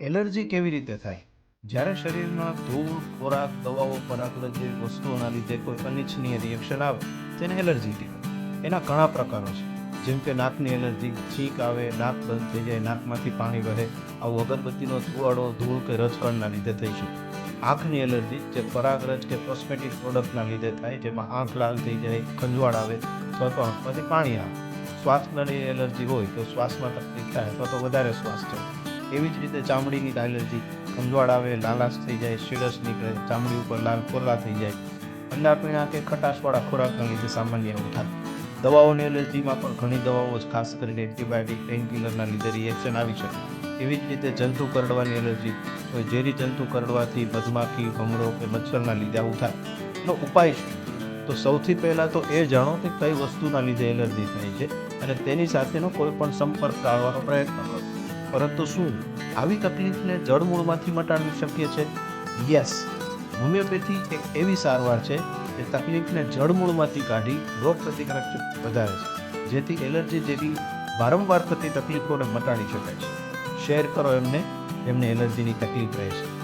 Allergy કેવી રીતે થાય? જ્યારે શરીરમાં ધૂળ, ખોરાક, દવાઓ પરાગરજ જેવી વસ્તુઓના લીધે કોઈ અનિચ્છનીય રિએક્શન આવે, તેને એલર્જી કહેવાય. એના ઘણા પ્રકારો છે. જેમ કે નાકની એલર્જી, છીંક આવે, નાક બંધ થઈ જાય, નાકમાંથી પાણી વહે, આવું અગરબત્તીનો ધુવાડો, ધૂળ કે રજકણના લીધે થઈ શકે. આંખની એલર્જી, જે પરાગરજ કે કોસ્મેટિક પ્રોડક્ટના લીધે થાય, જેમાં આંખ લાલ થઈ જાય, ખંજવાળ આવે, અથવા તો આંખમાંથી પાણી આવે. શ્વાસની એલર્જી હોય તો શ્વાસમાં તકલીફ થાય અથવા તો વધારે શ્વાસ ચડે એવી જ રીતે ચામડીની એલર્જી ખંજવાળ આવે, લાલાશ થઈ જાય, શીરસ નીકળે, ચામડી ઉપર લાલ કોરલા થઈ જાય. ઠંડા પીણા કે ખટાશવાળા ખોરાકના લીધે સામાન્ય એવું થાય. દવાઓની એલર્જીમાં પણ ઘણી દવાઓ જ ખાસ કરીને એન્ટીબાયોટિક પેઇનકિલરના લીધે રિએક્શન આવી શકે. એવી જ રીતે જંતુ કરડવાની એલર્જી કોઈ ઝેરી જંતુ કરડવાથી મધમાખી, ભમરો કે મચ્છરના લીધે આવું થાય. એનો ઉપાય તો સૌથી પહેલાં તો એ જાણો કે કઈ વસ્તુના લીધે એલર્જી થાય છે અને તેની સાથેનો કોઈ પણ સંપર્ક ટાળવાનો પ્રયત્ન કરો. પરંતુ શું? આવી તકલીફને જળમૂળમાંથી મટાડવી શક્ય છે? યસ. હોમિયોપેથી એક એવી સારવાર છે જે તકલીફને જળમૂળમાંથી કાઢી રોગ પ્રતિકારક વધારે છે, જેથી એલર્જી જેવી વારંવાર થતી તકલીફોને મટાડી શકાય છે. શેર કરો એમને એમને એલર્જીની તકલીફ રહે છે.